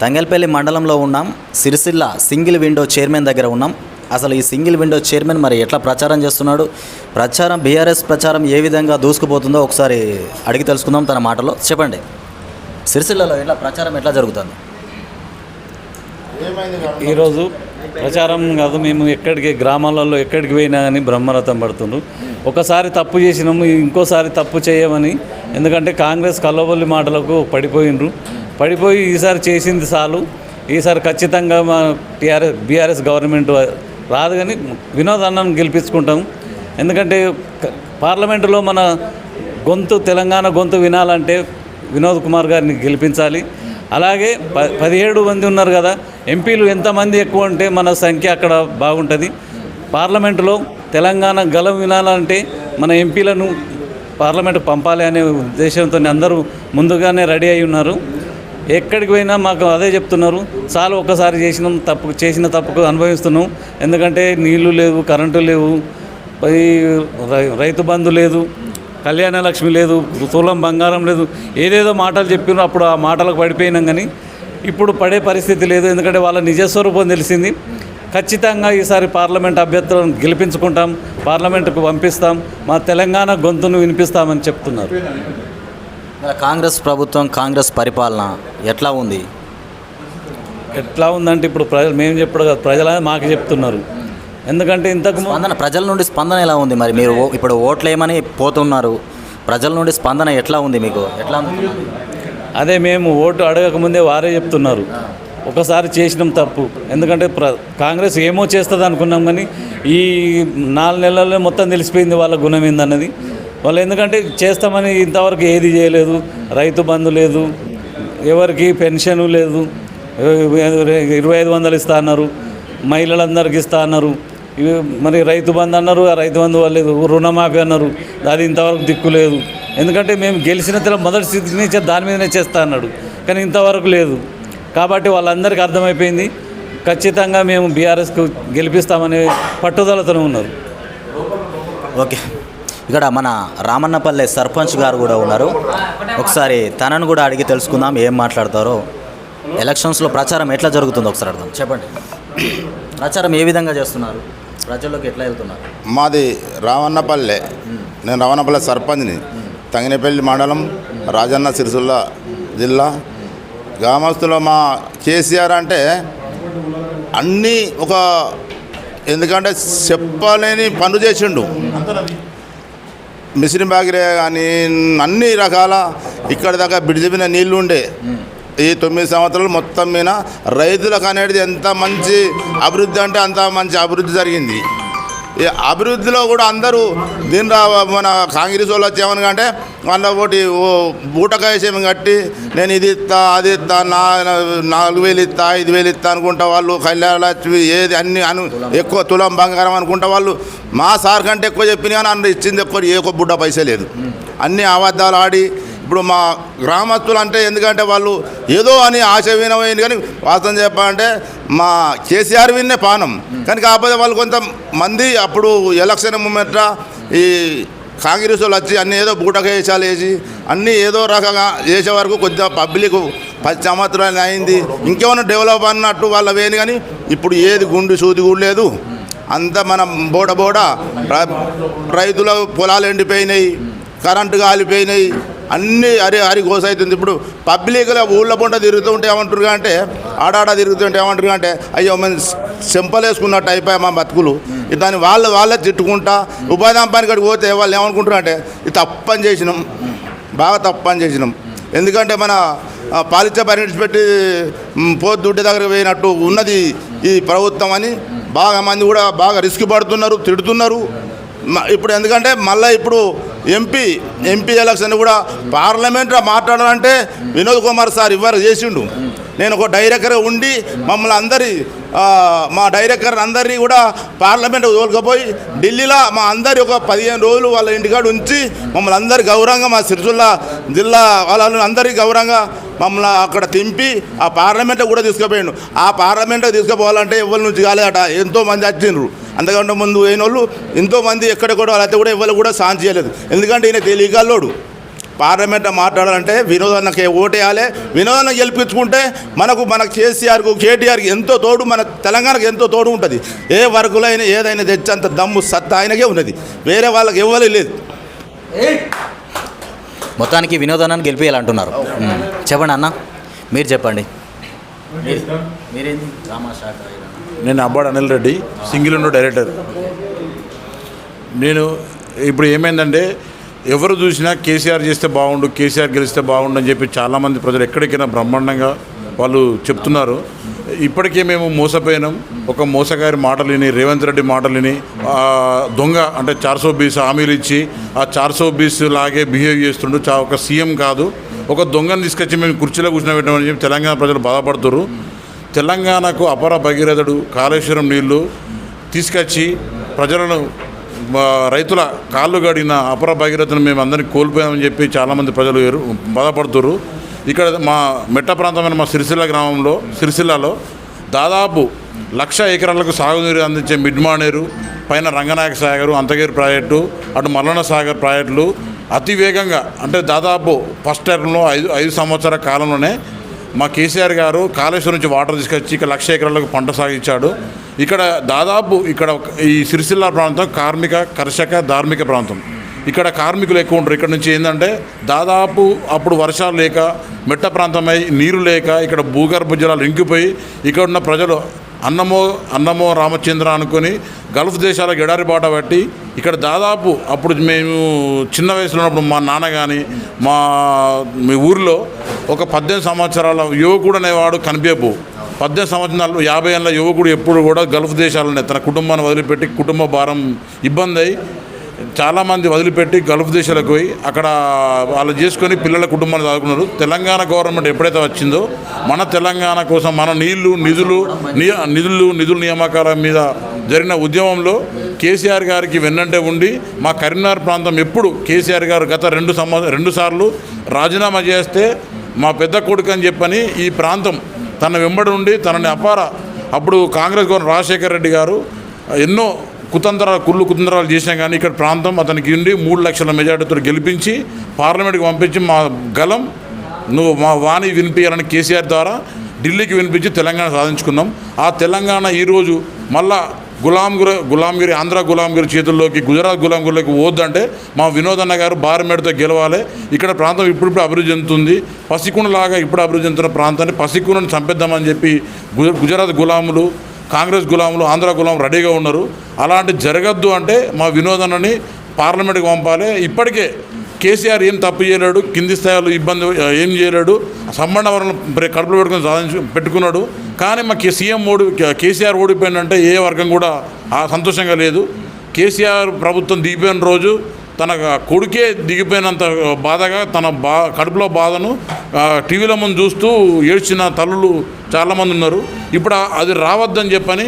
తంగల్పల్లి మండలంలో ఉన్నాం. Sircilla single window chairman దగ్గర ఉన్నాం. అసలు ఈ సింగిల్ విండో చైర్మన్ మరి ఎట్లా ప్రచారం చేస్తున్నాడు? ప్రచారం బీఆర్ఎస్ ప్రచారం ఏ విధంగా దూసుకుపోతుందో ఒకసారి అడిగి తెలుసుకుందాం తన మాటలో. చెప్పండి. సిరిసిల్లలో ఎట్లా ప్రచారం ఎట్లా జరుగుతుంది? ఈరోజు ప్రచారం కాదు మేము ఎక్కడికి గ్రామాలలో ఎక్కడికి పోయినా కానీ బ్రహ్మరథం పడుతుండ్రు. ఒకసారి తప్పు చేసినాము ఇంకోసారి తప్పు చేయమని. ఎందుకంటే కాంగ్రెస్ కల్లబొల్లి మాటలకు పడిపోయిండ్రు. పడిపోయి ఈసారి చేసింది చాలు. ఈసారి ఖచ్చితంగా మా టీఆర్ఎస్ బీఆర్ఎస్ గవర్నమెంట్ రాదు కానీ వినోద్ అన్నం గెలిపించుకుంటాం. ఎందుకంటే పార్లమెంటులో మన గొంతు తెలంగాణ గొంతు వినాలంటే వినోద్ కుమార్ గారిని గెలిపించాలి. అలాగే ప పదిహేడు మంది ఉన్నారు కదా ఎంపీలు ఎంతమంది ఎక్కువ ఉంటే మన సంఖ్య అక్కడ బాగుంటుంది. పార్లమెంటులో తెలంగాణ గలం వినాలంటే మన ఎంపీలను పార్లమెంట్ పంపాలి అనే ఉద్దేశంతో అందరూ ముందుగానే రెడీ అయి ఉన్నారు. ఎక్కడికి పోయినా మాకు అదే చెప్తున్నారు. చాలా ఒక్కసారి చేసిన తప్పు చేసిన తప్పుకు అనుభవిస్తున్నాం. ఎందుకంటే నీళ్ళు లేవు కరెంటు లేవు రై- రైతు బంధు లేదు కళ్యాణ లక్ష్మి లేదు తులం బంగారం లేదు. ఏదేదో మాటలు చెప్పినారు అప్పుడు ఆ మాటలకు పడిపోయినాం కానీ ఇప్పుడు పడే పరిస్థితి లేదు. ఎందుకంటే వాళ్ళ నిజస్వరూపం తెలిసింది. ఖచ్చితంగా ఈసారి పార్లమెంట్ అభ్యర్థులను గెలిపించుకుంటాం పార్లమెంటుకు పంపిస్తాం మా తెలంగాణ గొంతును వినిపిస్తామని చెప్తున్నారు. కాంగ్రెస్ ప్రభుత్వం కాంగ్రెస్ పరిపాలన ఎట్లా ఉంది? ఎట్లా ఉందంటే ఇప్పుడు ప్రజలు మేము చెప్పడం కాదు ప్రజలే మాకు చెప్తున్నారు. ఎందుకంటే ఇంతకు స్పందన ప్రజల నుండి స్పందన ఎలా ఉంది మరి? మీరు ఇప్పుడు ఓట్లు ఏమని పోతున్నారు? ప్రజల నుండి స్పందన ఎట్లా ఉంది మీకు? ఎట్లా ఉంది? అదే మేము ఓటు అడగకముందే వారే చెప్తున్నారు. ఒకసారి చేసినాం తప్పు. ఎందుకంటే ప్ర కాంగ్రెస్ ఏమో చేస్తుంది అనుకున్నాం కానీ ఈ నాలుగు నెలల్లో మొత్తం తెలిసిపోయింది వాళ్ళ గుణం ఏందన్నది. వాళ్ళు ఎందుకంటే చేస్తామని ఇంతవరకు ఏది చేయలేదు. రైతు బంధు లేదు. ఎవరికి పెన్షన్ లేదు. ఇరవై ఐదు వందలు ఇస్తా అన్నారు. మహిళలందరికీ ఇస్తా అన్నారు. ఇవి మరి రైతు బంధు అన్నారు ఆ రైతు బంధు వాళ్ళు రుణమాఫీ అన్నారు. అది ఇంతవరకు దిక్కు లేదు. ఎందుకంటే మేము గెలిచిన తర్వాత మొదటి స్థితి నుంచి దాని మీదనే చేస్తా అన్నాడు. కానీ ఇంతవరకు లేదు. కాబట్టి వాళ్ళందరికీ అర్థమైపోయింది. ఖచ్చితంగా మేము బీఆర్ఎస్కు గెలిపిస్తామనే పట్టుదలతోనే ఉన్నారు. ఓకే. ఇక్కడ మన రామన్నపల్లె సర్పంచ్ గారు కూడా ఉన్నారు. ఒకసారి తనను కూడా అడిగి తెలుసుకుందాం ఏం మాట్లాడతారో. ఎలక్షన్స్లో ప్రచారం ఎట్లా జరుగుతుందో ఒకసారి అర్థం. చెప్పండి. ప్రచారం ఏ విధంగా చేస్తున్నారు? ప్రజల్లోకి ఎట్లా వెళ్తున్నారు? మాది రావన్నపల్లె నేను రావన్నపల్లె సర్పంచ్ని. తంగినపల్లి మండలం రాజన్న సిరిసిల్ల జిల్లా. గ్రామస్తులు మా కేసీఆర్ అంటే అన్నీ ఒక ఎందుకంటే చెప్పలేని పనులు చేసిండు. మిషన్ బాగిరే కానీ అన్ని రకాల ఇక్కడ దాకా బ్రిడ్జి మీద నీళ్ళు ఉండే ఈ తొమ్మిది సంవత్సరాలు మొత్తం మీద రైతులకు అనేది ఎంత మంచి అభివృద్ధి అంటే అంత మంచి అభివృద్ధి జరిగింది. అభివృద్ధిలో కూడా అందరూ దీని రా మన కాంగ్రెస్ వాళ్ళు వచ్చేమని అంటే వాళ్ళ ఒకటి ఓ బూటకాయసేమి కట్టి నేను ఇది ఇస్తా అది ఇస్తా నా నాలుగు వేలు ఇస్తా ఐదు వేలు ఇస్తా అనుకుంటా వాళ్ళు కళ్యాణ లక్ష్మి ఏది అన్ని అను ఎక్కువ తులం బంగారం అనుకుంటా వాళ్ళు మా సార్ కంటే ఎక్కువ చెప్పినా కానీ అందరూ ఇచ్చింది ఎక్కువ ఏ ఒక్క బుడ్డ పైసే లేదు. అన్ని అబద్ధాలు ఆడి ఇప్పుడు మా గ్రామస్తులు అంటే ఎందుకంటే వాళ్ళు ఏదో అని ఆశ వినమైంది కానీ వాస్తవం చెప్పాలంటే మా కేసీఆర్ విన్నే పానం. కానీ కాకపోతే వాళ్ళు కొంతమంది అప్పుడు ఎలక్షన్ మూమెంట్ ఈ కాంగ్రెస్ వాళ్ళు వచ్చి అన్నీ ఏదో బూటకేసాలు వేసి అన్నీ ఏదో రకంగా చేసే వరకు కొద్దిగా పబ్లిక్ పది సంవత్సరాలు అయింది. ఇంకేమైనా డెవలప్ అన్నట్టు వాళ్ళ వేయని కానీ ఇప్పుడు ఏది గుండు సూది కూడా లేదు. అంతా మనం బోడ బోడ రైతుల పొలాలు ఎండిపోయినాయి కరెంటు కాలిపోయినాయి అన్నీ అరి అరి గోస అవుతుంది. ఇప్పుడు పబ్లిక్లో ఊళ్ళో తిరుగుతూ తిరుగుతుంటే ఏమంటారు అంటే ఆడాడ తిరుగుతుంటే ఏమంటారు అంటే అయ్యో మేము సింపలేసుకున్నట్టు అయిపోయా మా బతుకులు. దాన్ని వాళ్ళు వాళ్ళే తిట్టుకుంటా ఉపాధి అంపానికి పోతే వాళ్ళు ఏమనుకుంటారు అంటే ఇది తప్పని చేసినాం. బాగా తప్పని చేసినాం. ఎందుకంటే మన పాలిచ్చ పాలిచ్చే పెట్టి పోతు దుడ్డి దగ్గర పోయినట్టు ఉన్నది ఈ ప్రభుత్వం అని బాగా మంది కూడా బాగా రిస్క్ పడుతున్నారు తిడుతున్నారు. ఇప్పుడు ఎందుకంటే మళ్ళీ ఇప్పుడు ఎంపీ ఎంపీ ఎలక్షన్ కూడా పార్లమెంట్లో మాట్లాడాలంటే వినోద్ కుమార్ సార్ ఇవ్వరు చేసిండు. నేను ఒక డైరెక్టర్ ఉండి మమ్మల్ని అందరి మా డైరెక్టర్ అందరినీ కూడా పార్లమెంట్ తోలుకపోయి ఢిల్లీలో మా అందరి ఒక పదిహేను రోజులు వాళ్ళ ఇంటికాడ ఉంచి మమ్మల్ని అందరి గౌరవంగా మా సిరిసిల్ల జిల్లా వాళ్ళని అందరి గౌరవంగా మమ్మల్ని అక్కడ తింపి ఆ పార్లమెంట్లో కూడా తీసుకుపోయాడు. ఆ పార్లమెంట్లో తీసుకుపోవాలంటే ఎవరి నుంచి కాలేదట? ఎంతో మంది వచ్చిండ్రు. అంతకంటే ముందు అయిన వాళ్ళు ఎంతో మంది ఎక్కడెక్కడ వాళ్ళైతే కూడా ఎవరు కూడా సాన్ చేయలేదు. ఎందుకంటే ఈయన తెలియగల్లోడు పార్లమెంట్లో మాట్లాడాలంటే వినోదానికి ఓటేయాలి వినోదాన్ని గెలిపించుకుంటే మనకు మన కేసీఆర్కు కేటీఆర్కి ఎంతో తోడు మన తెలంగాణకు ఎంతో తోడు ఉంటుంది. ఏ వర్గులైనా ఏదైనా తెచ్చేంత దమ్ము సత్తా ఆయనకే ఉన్నది. వేరే వాళ్ళకి ఇవ్వాలి లేదు. మొత్తానికి వినోదాన్ని గెలిపించాలంటున్నారు ఉమ్. చెప్పండి అన్న. మీరు చెప్పండి. మీరు- మీరేంది? అయ్యారా? నేను అబ్బాడు అనిల్ రెడ్డి సింగిల్ ఉండో డైరెక్టర్. నేను ఇప్పుడు ఏమైందంటే ఎవరు చూసినా కేసీఆర్ చేస్తే బాగుండు కేసీఆర్ గెలిస్తే బాగుండు అని చెప్పి చాలామంది ప్రజలు ఎక్కడికైనా బ్రహ్మాండంగా వాళ్ళు చెప్తున్నారు. ఇప్పటికే మేము మోసపోయినాం. ఒక మోసగారి మాటలు విని రేవంత్ రెడ్డి మాటలు విని దొంగ అంటే చార్సో బీస్ హామీలు ఇచ్చి ఆ చార్సో బీస్ లాగే బిహేవ్ చేస్తుండు. చా ఒక సీఎం కాదు. ఒక దొంగను తీసుకొచ్చి మేము కుర్చీలో కూర్చోబెట్టామని చెప్పి తెలంగాణ ప్రజలు బాధపడుతున్నారు తెలంగాణకు అపర భగీరథుడు కాళేశ్వరం నీళ్ళు తీసుకొచ్చి ప్రజలను రైతుల కాళ్ళు గడిన అపర భగీరథను మేము అందరినీ కోల్పోయామని చెప్పి చాలామంది ప్రజలు బాధపడుతున్నారు ఇక్కడ మా మెట్ట ప్రాంతమైన మా సిరిసిల్ల గ్రామంలో సిరిసిల్లలో దాదాపు లక్ష ఎకరాలకు సాగునీరు అందించే మిడ్ మానేరు పైన రంగనాయక సాగర్ అంతగిరి ప్రాజెక్టు అటు మల్లన సాగర్ ప్రాజెక్టులు అతి వేగంగా అంటే దాదాపు ఫస్ట్ టర్మ్లో ఐదు ఐదు సంవత్సరాల కాలంలోనే మా కేసీఆర్ గారు కాళేశ్వరం నుంచి వాటర్ తీసుకొచ్చి ఇక్కడ లక్ష ఎకరాలకు పంట సాగించాడు. ఇక్కడ దాదాపు ఇక్కడ ఈ సిరిసిల్ల ప్రాంతం కార్మిక కర్షక ధార్మిక ప్రాంతం. ఇక్కడ కార్మికులు ఎక్కువ ఉంటారు. ఇక్కడ నుంచి ఏంటంటే దాదాపు అప్పుడు వర్షాలు లేక మెట్ట ప్రాంతమై నీరు లేక ఇక్కడ భూగర్భ జలాలు ఇంకిపోయి ఇక్కడ ఉన్న ప్రజలు అన్నమో అన్నమో రామచంద్ర అనుకొని గల్ఫ్ దేశాలకు ఎడారి బాట పట్టి ఇక్కడ దాదాపు అప్పుడు మేము చిన్న వయసులో ఉన్నప్పుడు మా నాన్న కానీ మా మీ ఊరిలో ఒక పద్దెనిమిది సంవత్సరాల యువకుడు అనేవాడు కనిపించబో. పద్దెనిమిది సంవత్సరాలు యాభై ఏళ్ళ యువకుడు ఎప్పుడు కూడా గల్ఫ్ దేశాలనే తన కుటుంబాన్ని వదిలిపెట్టి కుటుంబ భారం ఇబ్బంది అయి చాలామంది వదిలిపెట్టి గల్ఫ్ దేశాలకు పోయి అక్కడ వాళ్ళు చేసుకొని పిల్లల కుటుంబాన్ని చదువుకున్నారు. తెలంగాణ గవర్నమెంట్ ఎప్పుడైతే వచ్చిందో మన తెలంగాణ కోసం మన నీళ్ళు నిధులు నిధులు నిధుల నియామకాల మీద జరిగిన ఉద్యమంలో కేసీఆర్ గారికి వెన్నంటే ఉండి మా కరీంనగర్ ప్రాంతం ఎప్పుడు కేసీఆర్ గారు గత రెండు సంవ రెండు సార్లు రాజీనామా చేస్తే మా పెద్ద కొడుకు అని చెప్పని ఈ ప్రాంతం తన వెంబడి ఉండి తనని అపార. అప్పుడు కాంగ్రెస్ గవర్నర్ రాజశేఖర రెడ్డి గారు ఎన్నో కుతంత్రాలు కుళ్ళు కుతంత్రాలు చేసినా కానీ ఇక్కడ ప్రాంతం అతనికి ఉండి మూడు లక్షల మెజార్టీతో గెలిపించి పార్లమెంట్కి పంపించి మా గలం నువ్వు మా వాణి వినిపించాలని కేసీఆర్ ద్వారా ఢిల్లీకి వినిపించి తెలంగాణ సాధించుకున్నాం. ఆ తెలంగాణ ఈరోజు మళ్ళా గులాంగిరి గులాంగిరి ఆంధ్ర గులాంగిరి చేతుల్లోకి గుజరాత్ గులాంగిరిలోకి పోద్దంటే మా వినోదన్న గారు బారమేడతో గెలవాలి. ఇక్కడ ప్రాంతం ఇప్పుడిప్పుడు అభివృద్ధి చెందుతుంది. పసికుండలాగా ఇప్పుడు అభివృద్ధి చెందుతున్న ప్రాంతాన్ని పసికుండని చంపేద్దామని చెప్పి గుజరాత్ గులాములు కాంగ్రెస్ గులాములు ఆంధ్ర గులాం రెడీగా ఉన్నారు. అలాంటి జరగద్దు అంటే మా వినోదనని పార్లమెంట్కి పంపాలి. ఇప్పటికే కేసీఆర్ ఏం తప్పు చేయలేడు కింది స్థాయిలో ఇబ్బంది ఏం చేయలేడు సంబంధ వర్గం కడుపులో పెట్టుకుని సాధించు పెట్టుకున్నాడు. కానీ మా సీఎం ఓడి కేసీఆర్ ఓడిపోయిందంటే ఏ వర్గం కూడా ఆ సంతోషంగా లేదు. కేసీఆర్ ప్రభుత్వం దిగిపోయిన రోజు తన కొడుకే దిగిపోయినంత బాధగా తన బా కడుపులో బాధను టీవీల ముందు చూస్తూ ఏడ్చిన తల్లులు చాలామంది ఉన్నారు. ఇప్పుడు అది రావద్దని చెప్పని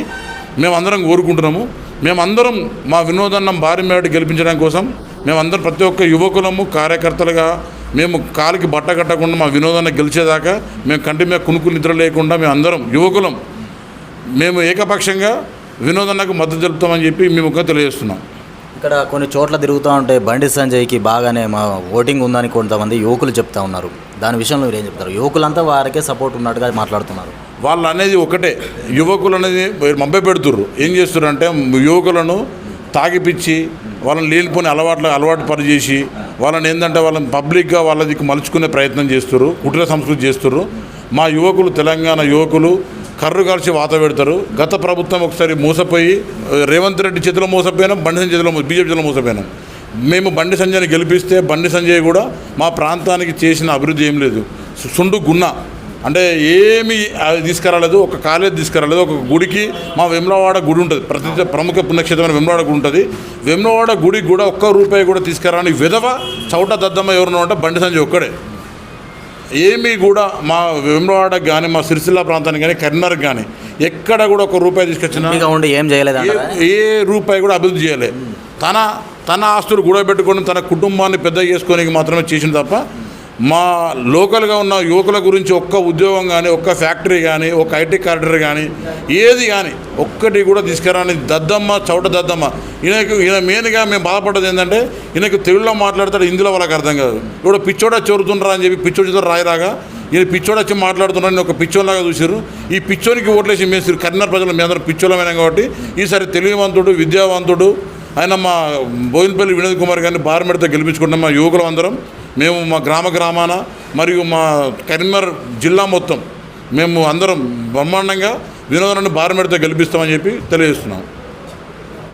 మేమందరం కోరుకుంటున్నాము. మేమందరం మా వినోదన్నం భారీ మేడ గెలిపించడం కోసం మేమందరం ప్రతి ఒక్క యువకులము కార్యకర్తలుగా మేము కాలికి బట్ట కట్టకుండా మా వినోదాన్ని గెలిచేదాకా మేము కంటి మీద కునుకు నిద్ర లేకుండా మేము అందరం యువకులం. మేము ఏకపక్షంగా వినోదన్నకు మద్దతు తెలుపుతామని చెప్పి మేము ఒక తెలియజేస్తున్నాం. ఇక్కడ కొన్ని చోట్ల తిరుగుతూ ఉంటే బండి సంజయ్కి బాగానే మా ఓటింగ్ ఉందని కొంతమంది యువకులు చెప్తా ఉన్నారు. దాని విషయంలో మీరు ఏం చెప్తారు? యువకులంతా వారికే సపోర్ట్ ఉన్నట్టుగా మాట్లాడుతున్నారు. వాళ్ళు అనేది ఒకటే. యువకులు అనేది మభ్య పెడుతుర్రు. ఏం చేస్తుర్రు అంటే యువకులను తాగిపిచ్చి వాళ్ళని లేనిపోని అలవాట్లు అలవాటు పరిచేసి వాళ్ళని ఏంటంటే వాళ్ళని పబ్లిక్గా వాళ్ళ దిక్కు మలుచుకునే ప్రయత్నం చేస్తుర్రు కుటీర సంస్కృతి చేస్తుర్రు. మా యువకులు తెలంగాణ యువకులు కర్రు కలిసి వాత పెడతారు. గత ప్రభుత్వం ఒకసారి మోసపోయి రేవంత్ రెడ్డి చేతిలో మోసపోయినాం బండి చేతిలో బీజేపీ చేతిలో మోసపోయినాం. మేము బండి సంజయ్ని గెలిపిస్తే బండి సంజయ్ కూడా మా ప్రాంతానికి చేసిన అభివృద్ధి ఏం లేదు. సుండు గున్న. అంటే ఏమి తీసుకురాలేదు ఒక కాలేజ్ తీసుకురాలేదు ఒక గుడికి మా వెమ్లవాడ గుడి ఉంటుంది. ప్రతి ప్రముఖ పుణ్యక్షేత్రమైన వెమ్లవాడ గుడి ఉంటుంది. వెమ్లవాడ గుడికి కూడా ఒక్క రూపాయి కూడా తీసుకురాని విధవ చౌట దద్దమ్మ ఎవరున్నా అంటే బండి సంజయ్ ఒక్కడే. ఏమీ కూడా మా వెమ్లవాడకు కానీ మా సిరిసిల్ల ప్రాంతానికి కానీ కరీంనగర్కి కానీ ఎక్కడ కూడా ఒక రూపాయి తీసుకొచ్చినా ఏం చేయలేదంటారా? ఏ రూపాయి కూడా అభివృద్ధి చేయలే. తన తన ఆస్తులు గూడబెట్టుకొని తన కుటుంబాన్ని పెద్ద చేసుకోనికి మాత్రమే చేసింది తప్ప మా లోకల్గా ఉన్న యువకుల గురించి ఒక్క ఉద్యోగం కానీ ఒక్క ఫ్యాక్టరీ కానీ ఒక ఐటీ కారిడర్ కానీ ఏది కానీ ఒక్కటి కూడా తీసుకురాని దద్దమ్మ చౌట దద్దమ్మ. ఈయనకు ఈయన మెయిన్గా మేము బాధపడ్డది ఏంటంటే ఈయనకు తెలుగులో మాట్లాడతాడు హిందీలో వాళ్ళకి అర్థం కాదు. ఇప్పుడు పిచ్చోడా చోరుతుండ్రా అని చెప్పి పిచ్చోడితో రాయిరాగా ఈయన పిచ్చోడు వచ్చి మాట్లాడుతున్నారని ఒక పిచ్చోలాగా చూసారు ఈ పిచ్చోనికి ఓట్లేసి మేము కరీంనగర్ ప్రజలు మీ అందరం పిచ్చోళమైనాం కాబట్టి ఈసారి తెలివివంతుడు విద్యావంతుడు ఆయన మా బోయినపల్లి వినోద్ కుమార్ గారిని బారమెడతో గెలిపించుకుంటాం మా యువకులు అందరం. మేము మా గ్రామ గ్రామాన మరియు మా కరీంనగర్ జిల్లా మొత్తం మేము అందరం బ్రహ్మాండంగా వినోదాన్ని బారమెడతో గెలిపిస్తామని చెప్పి తెలియజేస్తున్నాం.